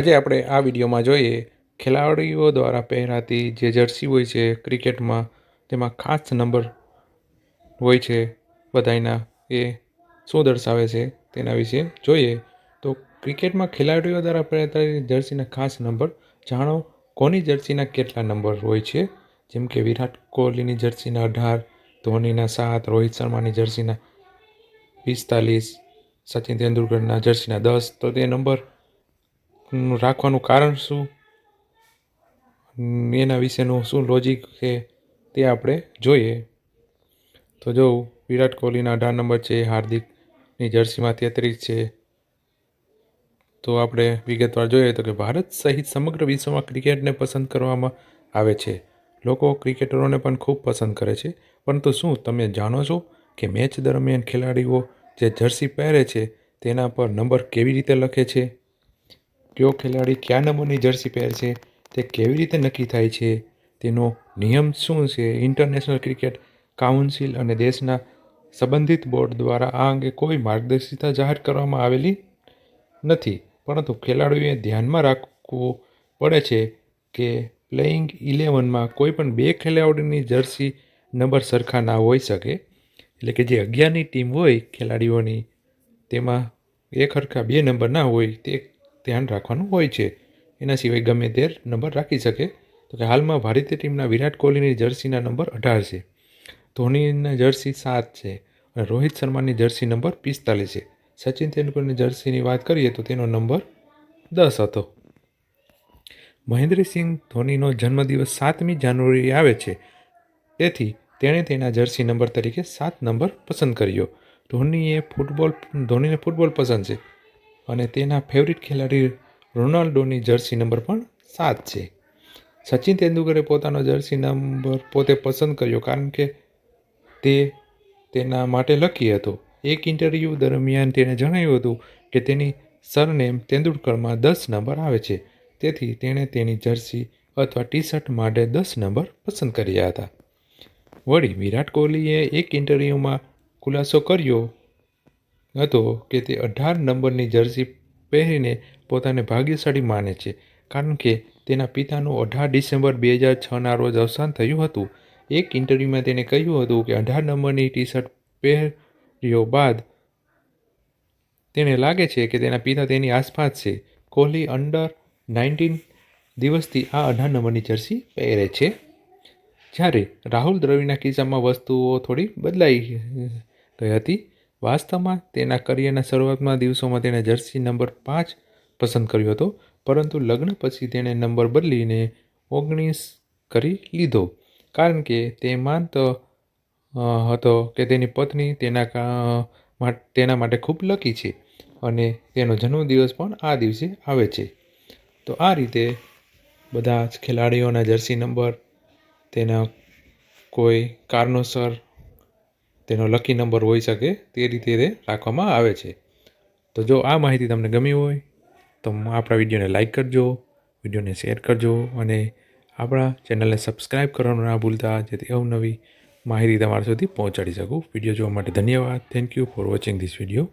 આજે આપણે આ વિડીયોમાં જોઈએ ખેલાડીઓ દ્વારા પહેરાતી જે જર્સી હોય છે ક્રિકેટમાં, તેમાં ખાસ નંબર હોય છે બધાયના, એ શું દર્શાવે છે તેના વિશે જોઈએ. તો ક્રિકેટમાં ખેલાડીઓ દ્વારા પહેરાતી જર્સીના ખાસ નંબર જાણો, કોની જર્સીના કેટલા નંબર હોય છે? જેમ કે વિરાટ કોહલીની જર્સીના અઢાર, ધોનીના સાત, રોહિત શર્માની જર્સીના પિસ્તાલીસ, સચિન તેંડુલકરના જર્સીના દસ, તો તે નંબર રાખવાનું કારણ શું? એના વિશેનું શું લોજિક છે તે આપણે જોઈએ. તો જો વિરાટ કોહલીના અઢાર નંબર છે, હાર્દિકની જર્સીમાં તેત્રીસ છે. તો આપણે વિગતવાર જોઈએ તો કે ભારત સહિત સમગ્ર વિશ્વમાં ક્રિકેટને પસંદ કરવામાં આવે છે. લોકો ક્રિકેટરોને પણ ખૂબ પસંદ કરે છે. પરંતુ શું તમે જાણો છો કે મેચ દરમિયાન ખેલાડીઓ જે જર્સી પહેરે છે તેના પર નંબર કેવી રીતે લખે છે? કયો ખેલાડી કયા નંબરની જર્સી પહેરશે તે કેવી રીતે નક્કી થાય છે, તેનો નિયમ શું છે ઇન્ટરનેશનલ ક્રિકેટ કાઉન્સિલ અને દેશના સંબંધિત બોર્ડ દ્વારા આ અંગે કોઈ માર્ગદર્શિકા જાહેર કરવામાં આવેલી નથી. પરંતુ ખેલાડીઓએ ધ્યાનમાં રાખવું પડે છે કે પ્લેઇંગ ઇલેવનમાં કોઈ પણ બે ખેલાડીની જર્સી નંબર સરખા ના હોઈ શકે. એટલે કે જે અગિયારની ટીમ હોય ખેલાડીઓની, તેમાં એક હરખા બે નંબર ના હોય, તે ધ્યાન રાખવાનું હોય છે. એના સિવાય ગમે તે નંબર રાખી શકે. તો કે હાલમાં ભારતીય ટીમના વિરાટ કોહલીની જર્સીના નંબર અઢાર છે. ધોનીના જર્સી સાત છે અને રોહિત શર્માની જર્સી નંબર પિસ્તાલીસ છે. સચિન તેંડુલકરની જર્સીની વાત કરીએ તો તેનો નંબર દસ હતો. મહેન્દ્રસિંહ ધોનીનો જન્મદિવસ સાતમી જાન્યુઆરીએ આવે છે. તેથી તેણે તેના જર્સી નંબર તરીકે સાત નંબર પસંદ કર્યો. ધોનીએ ફૂટબોલ, ધોનીને ફૂટબોલ પસંદ છે. અને તેના ફેવરિટ ખેલાડી રોનાલ્ડોની જર્સી નંબર પણ સાત છે. સચિન તેંડુલકરે પોતાનો જર્સી નંબર પોતે પસંદ કર્યો કારણ કે તે તેના માટે લકી હતો. એક ઇન્ટરવ્યૂ દરમિયાન તેણે જણાવ્યું હતું કે તેની સરનેમ તેંડુલકરમાં દસ નંબર આવે છે. તેથી તેણે તેની જર્સી અથવા ટી શર્ટ માટે દસ નંબર પસંદ કર્યા હતા. વળી વિરાટ કોહલીએ એક ઇન્ટરવ્યૂમાં ખુલાસો કર્યો હતો કે તે અઢાર નંબરની જર્સી પહેરીને પોતાને ભાગ્યશાળી માને છે. કારણ કે તેના પિતાનું અઢાર ડિસેમ્બર બે હજાર છના રોજ અવસાન થયું હતું. એક ઇન્ટરવ્યૂમાં તેણે કહ્યું હતું કે અઢાર નંબરની ટી શર્ટ પહેર્યો બાદ તેને લાગે છે કે તેના પિતા તેની આસપાસ છે. કોહલી અંડર નાઇન્ટીન દિવસથી આ અઢાર નંબરની જર્સી પહેરે છે. જ્યારે રાહુલ દ્રવિડના કિસ્સામાં વસ્તુઓ થોડી બદલાઈ ગઈ હતી. વાસ્તવમાં તેના કરિયરના શરૂઆતના દિવસોમાં તેણે જર્સી નંબર પાંચ પસંદ કર્યો હતો, પરંતુ લગ્ન પછી તેણે નંબર બદલીને ઓગણીસ કરી લીધો, કારણ કે તે માનતો હતો કે તેની પત્ની તેના તેના માટે ખૂબ લકી છે અને તેનો જન્મદિવસ પણ આ દિવસે આવે છે. તો આ રીતે બધા જ ખેલાડીઓના જર્સી નંબર, તેના કોઈ કારણોસર તેનો લકી નંબર હોઈ શકે તે રીતે તે રાખવામાં આવે છે. તો જો આ માહિતી તમને ગમી હોય, તો આપણા વિડીયોને લાઇક કરજો, વિડીયોને શેર કરજો અને આપણા ચેનલને સબસ્ક્રાઈબ કરવાનું ના ભૂલતા, જેથી અવનવી માહિતી તમારા સુધી પહોંચાડી શકું. વીડિયો જોવા માટે ધન્યવાદ. Thank you for watching this video